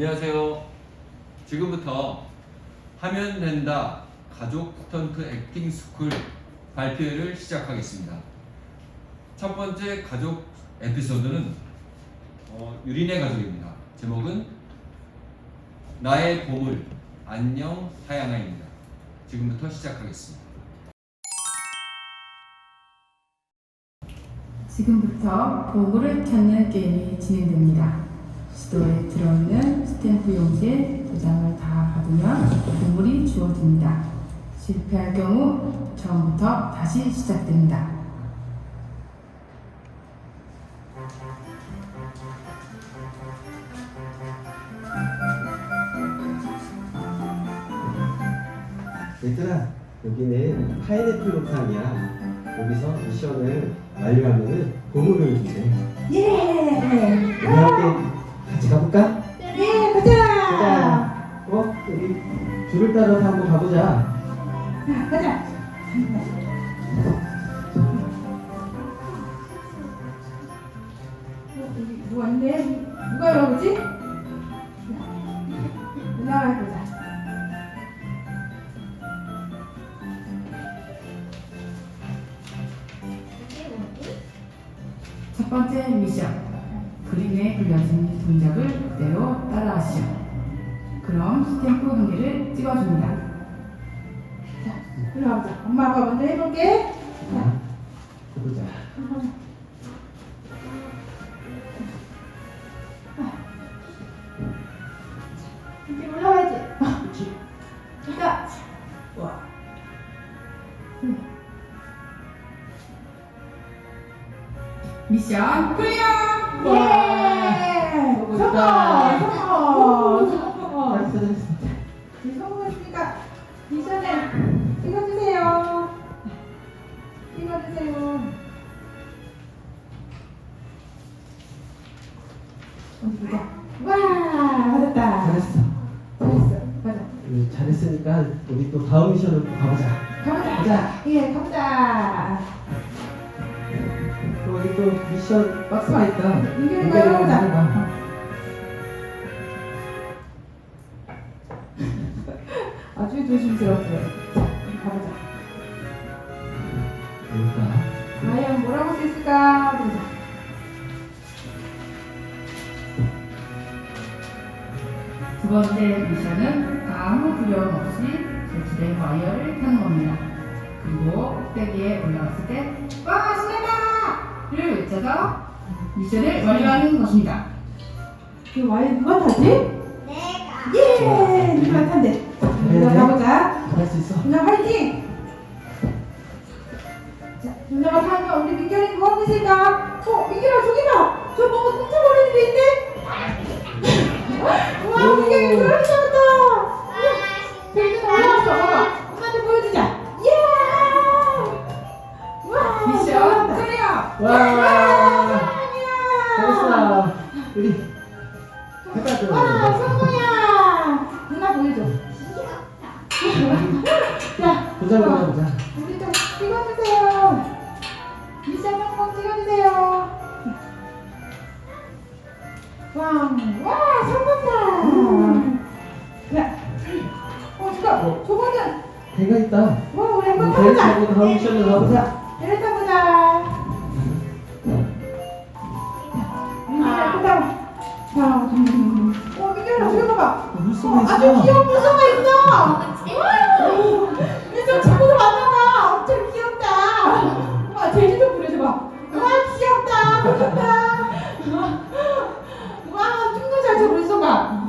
안녕하세요. 지금부터 하면 된다 가족 스턴트 액팅 스쿨 발표회를 시작하겠습니다. 첫 번째 가족 에피소드는 어, 유린의 가족입니다. 제목은 나의 보물 안녕 하양아입니다. 지금부터 시작하겠습니다. 지금부터 보물을 찾는 게임이 진행됩니다. 수도에 들어있는 스탬프 용지에 도장을 다 받으면 보물이 주어집니다. 실패할 경우 처음부터 다시 시작됩니다. 얘들아 여기는 파인애플 로탕이야 여기서 미션을 완료하면 은 보물을 준대 예! 우리 함께 같이 가볼까? 예, 가자! 가자 어? 여기 줄을 따라서 한번 가보자 가자! 어, 여기 누가 있네? 누가 열어보지? 누나가 해보자. 첫 번째 미션. 그림에 그려진 동작을 그대로 따라하시오. 그럼 스탬프 한 개를 찍어줍니다. 자, 와보자. 엄마 아빠 먼저 해볼게. 자, 해보자 이제 올라와야지. 그치? 자, 와. 미션 클리어! 미션을 찍어주세요. 찍어주세요. 어디 보자. 와, 받았다. 잘했어 잘했어. 가자. 음, 잘했으니까 우리 또 다음 미션을 또 가보자 가보자. 가자. 예, 가보자. 여기 또 미션 박스가 있다 이겨내봐, 이겨내봐, 번째 미션은 아무 두려움 없이 제출된 와이어를 타는 겁니다. 그리고 꼭대기에 올라갔을 때, 와, 신난다! 를 외쳐서 미션을 완료하는 것입니다. 그 와인 누가 타지? 내가. 예, 누가 탄대. 누가 가보자. 잘할 수 있어 누나 화이팅! 자, 누나가 타면 우리 민결이 뭐하고 있을까? 어, 민결아 저기 봐! 저 뭔가 꿈틀거리는 게 있네? 와, 민결이 그렇게 잡았다! 저기 누나 올라왔어, 봐봐. 엄마한테 보여주자. 이야! 와, 미션 잘한다. 클리어! 와 아니야! 잘했어 우리 해봐 와, 좀 성공이야! 누나 보여줘. 자, 보자 보자 와. 보자 우리 좀 찍어주세요. 미션 한번 찍어주세요. 와, 와, 성공다. 야, 어, 잠깐, 저거는, 배가 있다 와, 우리 한번 배를 타보자. 타고 다음 미션을 가보자 배를 타보자. 아, 타봐. 자, 어, 민규야, 저기 봐봐. 어, 어, 물속에 있어 아주 귀여운 무서가 있어. 그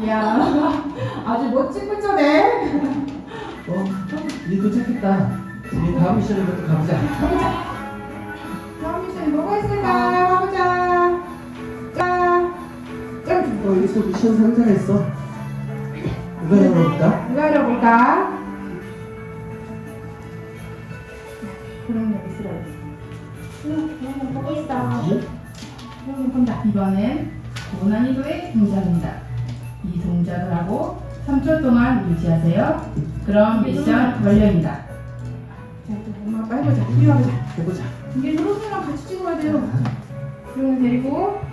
이야, 아주 멋진 물소네. 어 이제 도착했다 우리 다음 미션으로 또 가보자 가보자. 다음 미션이 뭐가 있을까? 가보자. 자, 짠. 어 여기서 미션 상자가 있어 누가 열어볼까? 누가 열어볼까? 그럼 여기 쓰라야지. 응, 보고 있어. 응, 본다. 이번엔 고난이도의 동작입니다. 이 동작을 하고 3초 동안 유지하세요. 그럼 미션 완료입니다. 자, 또 엄마 아빠 해보자. 이리 와보자. 해보자 이게 로스랑 같이 찍어야 돼요. 그러면 데리고.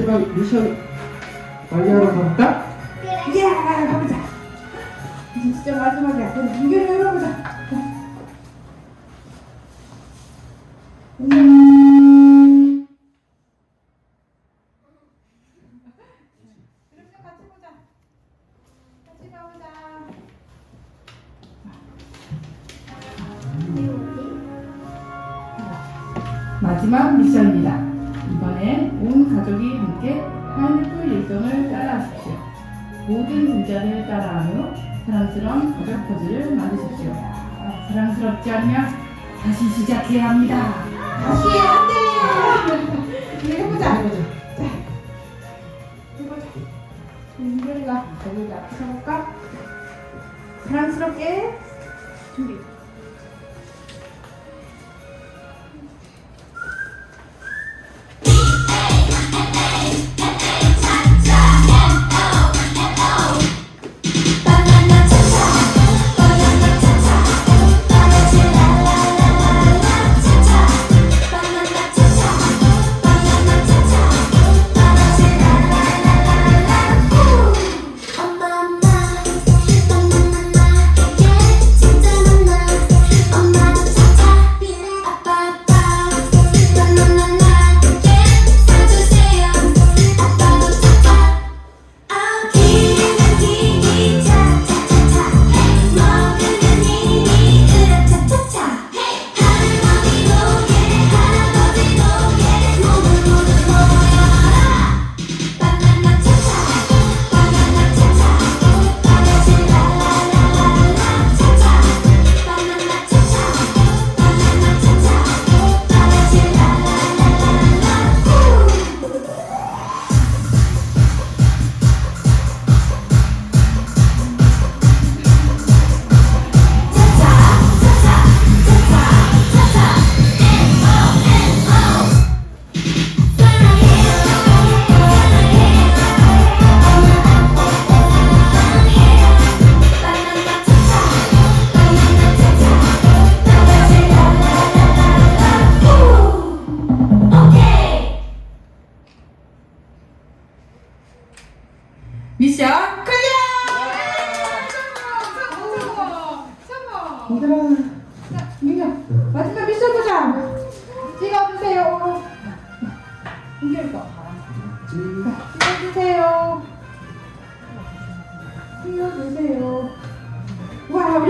마지막 미션 완료하러 가볼까? 이야, 가보자. 이제 진짜 마지막이야. 그럼 이겨를 열어보자. 문자를 따라하며 사랑스러운 가족 포즈를 만드십시오. 아, 사랑스럽지 않으면 다시 시작해야 합니다. 다시 안 돼! 이제 해보자. 해보자. 해보자. 윤결이가 거기를 앞에 서볼까? 사랑스럽게 준비.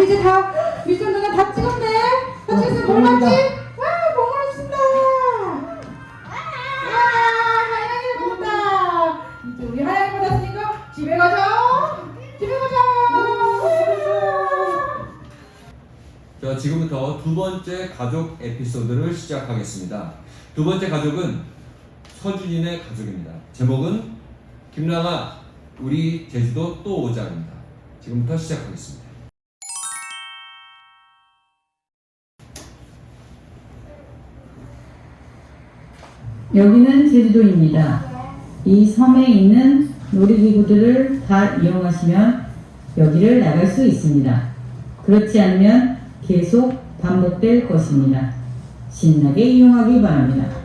우리 이제 다 미션 누나 다 찍었네. 다 찍었으면 뭘 감사합니다. 받지? 와, 봉을 준다. 와, 하양이를 먹었다. 이제 우리 하양이 받았으니까 집에 가자. 집에 가자. 자, 지금부터 두 번째 가족 에피소드를 시작하겠습니다. 두 번째 가족은 서준이네 가족입니다. 제목은 김랑아, 우리 제주도 또 오자입니다. 지금부터 시작하겠습니다. 여기는 제주도입니다. 이 섬에 있는 놀이기구들을 다 이용하시면 여기를 나갈 수 있습니다. 그렇지 않으면 계속 반복될 것입니다. 신나게 이용하기 바랍니다.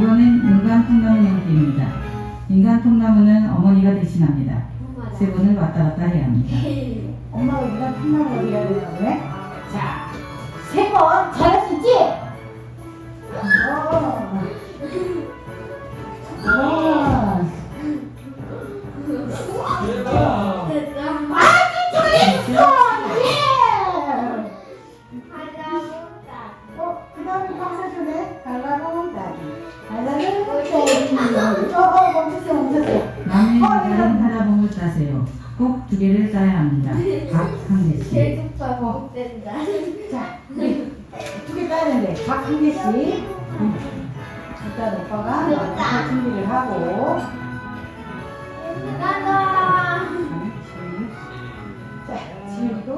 5번은 인간통나무 연기입니다. 인간통나무는 어머니가 대신합니다. 세 분을 왔다 갔다 해야 합니다. 엄마가 인간통나무 연기라고 어, 어, 멈췄어, 멈췄어. 남의 가는 하나봉을 따세요. 꼭 두 개를 따야 합니다. 각한 개씩. 계속 반복된다. 자, 두개 따야 되는데, 각 한 개씩. 응. 일단 오빠가 먼저 준비를 하고. 나가. 자, 지우도.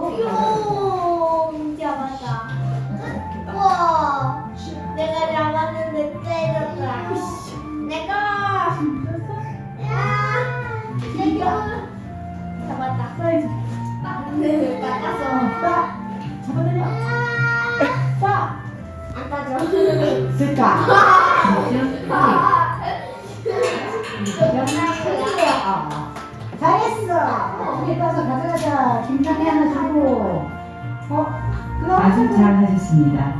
뿅 잡았다. 우와. 내가 잡았는데 때렸다. 내가. 야. 내가. 잡았다. 사이즈. 네, 맞았어. 따. 잡아내려. 따. 안 빠져. 됐다. 미션 연락 클리어. 잘했어. 두개 따서 가져가자. 김장에 하나 주고. 어, 그럼. 아주 잘 하셨습니다.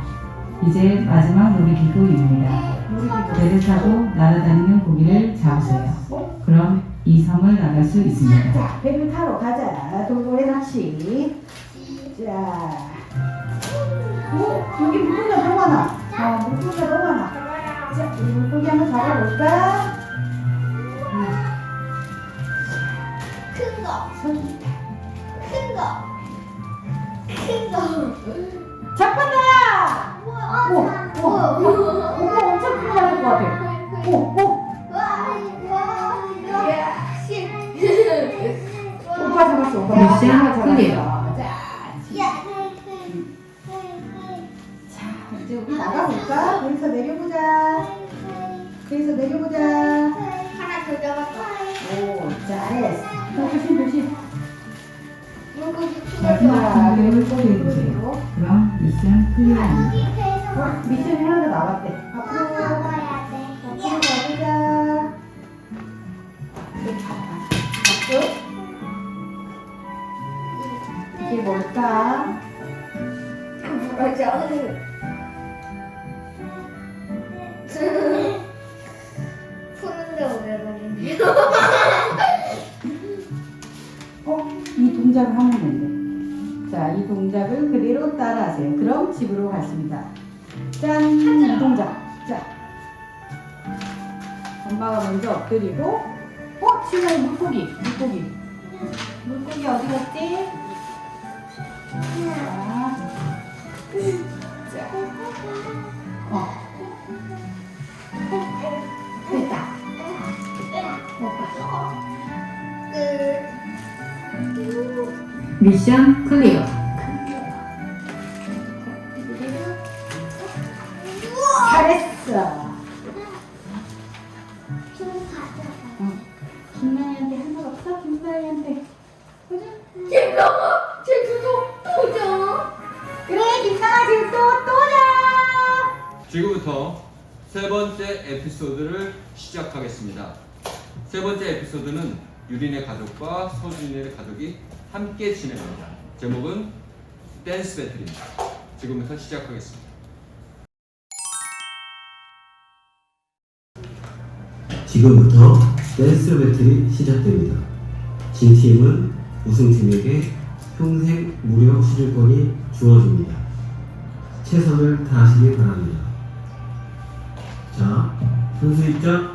이제 마지막 놀이기구입니다. 배를 타고 날아다니는 고기를 잡으세요. 그럼 이 섬을 나갈 수 있습니다. 자, 배를 타러 가자. 돌고래 낚시. 자. 오, 여기 물고기가 너무 많아. 어, 물고기가 너무 많아. 자, 이 물고기 한번 잡아볼까? 큰 거. 손. 큰 거. 큰 거. 잡았다! 우와. 오, 오, 오, 오빠 엄청 큰거 나올 것 같아. 오, 오. 오빠 잡았어. 오빠 미션 잡았어. 클리어. 자, 야. 자, 이제 우리 나가볼까? 거기서 내려보자. 거기서 내려보자. 하나 더 잡았다. 오, 잘했어. 자, 조심, 조심. 물고기 마지막 튀겼다. 공격을 소개해주세요. 그럼 미션 클리어입니다. 어, 미션이 하나 더 남았대. 앞으로, 먹어야 돼. 가보자. 박수. 이게 뭘까? 부러져. 푸는데. 어, 이 동작을 하면 된대. 자, 이 동작을 그대로 따라하세요. 그럼 집으로 갔습니다. 짠! 이 동작. 자. 엄마가 먼저 엎드리고, 어? 지금 물고기, 물고기. 물고기 어디 갔지? 어. 미션 클리어. 제목은 댄스 배틀입니다. 지금부터 시작하겠습니다. 지금부터 댄스 배틀이 시작됩니다. 진 팀은 우승팀에게 평생 무료 수질권이 주어집니다. 최선을 다하시기 바랍니다. 자, 선수 입장.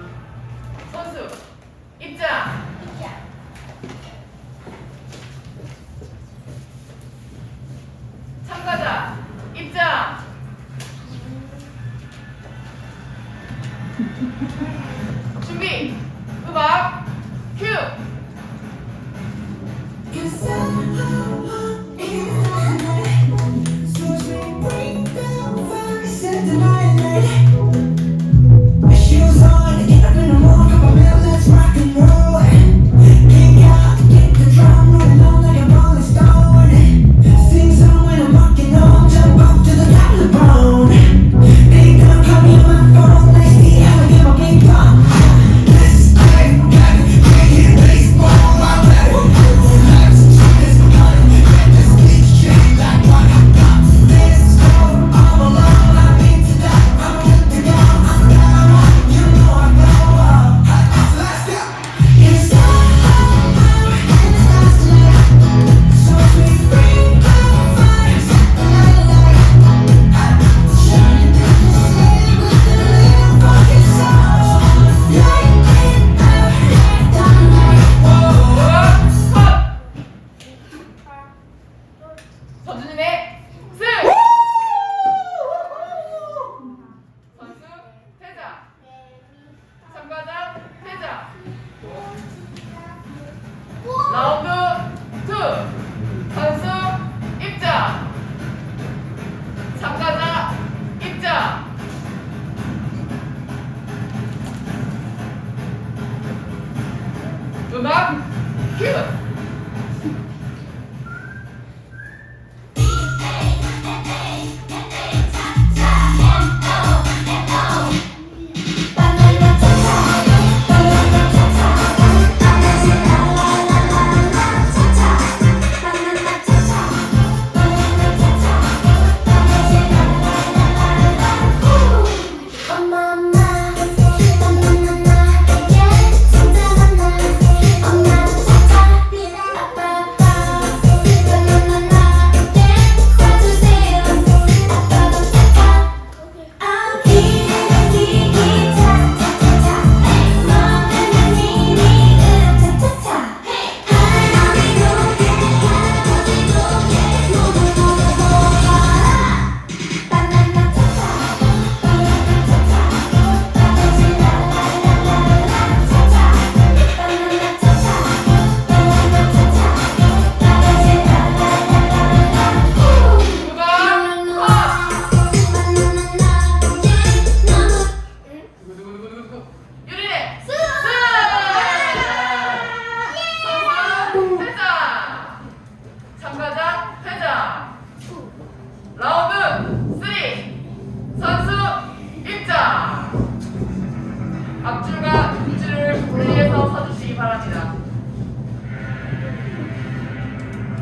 앞줄과 뒷줄을 분리해서 서주시기 바랍니다.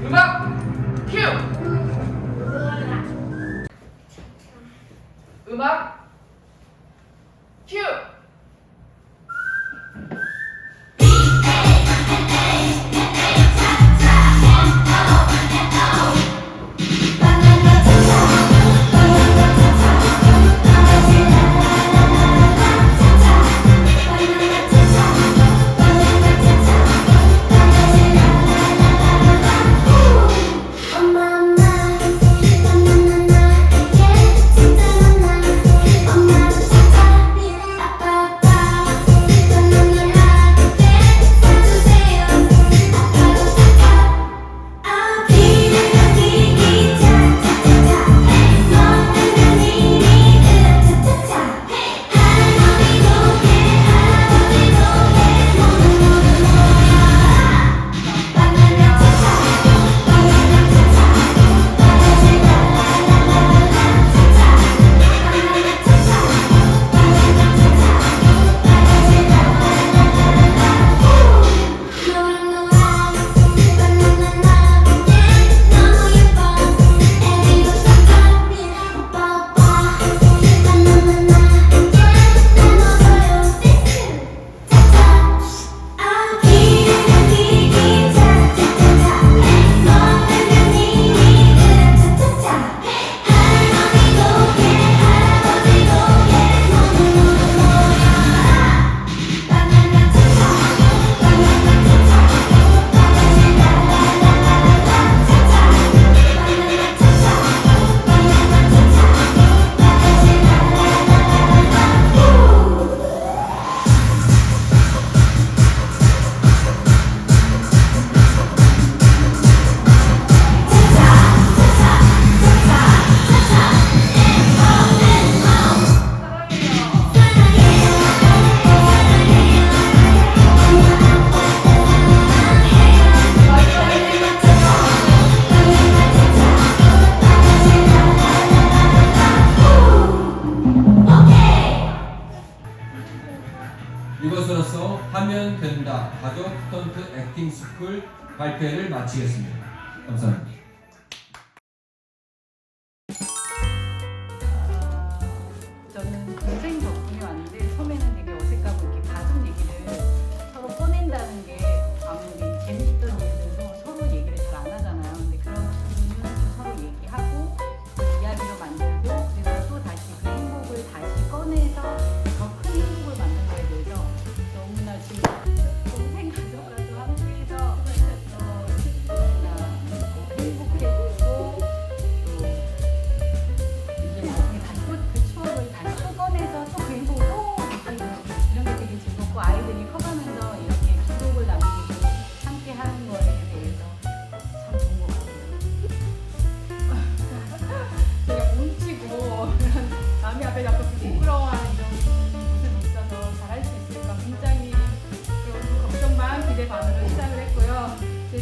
음악 큐!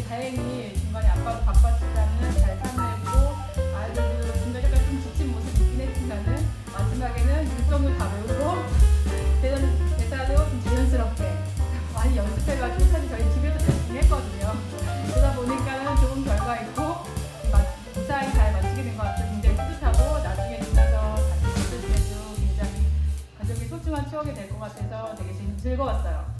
다행히 중간에 아빠도 바빴지만은 잘 참여했고 아이들도 중간에 약간 좀 지친 모습이 있긴 했지만은 마지막에는 율동을 다 외우고 대단, 대사도 좀 자연스럽게 많이 연습해가지고 사실 저희 집에서 열심히 했거든요. 그러다 보니까는 좋은 결과 있고 마- 무사히 잘 마치게 된 것 같아서 굉장히 뿌듯하고 나중에 지나서 다시 봤을 때도 굉장히 가족이 소중한 추억이 될 것 같아서 되게 즐- 즐거웠어요.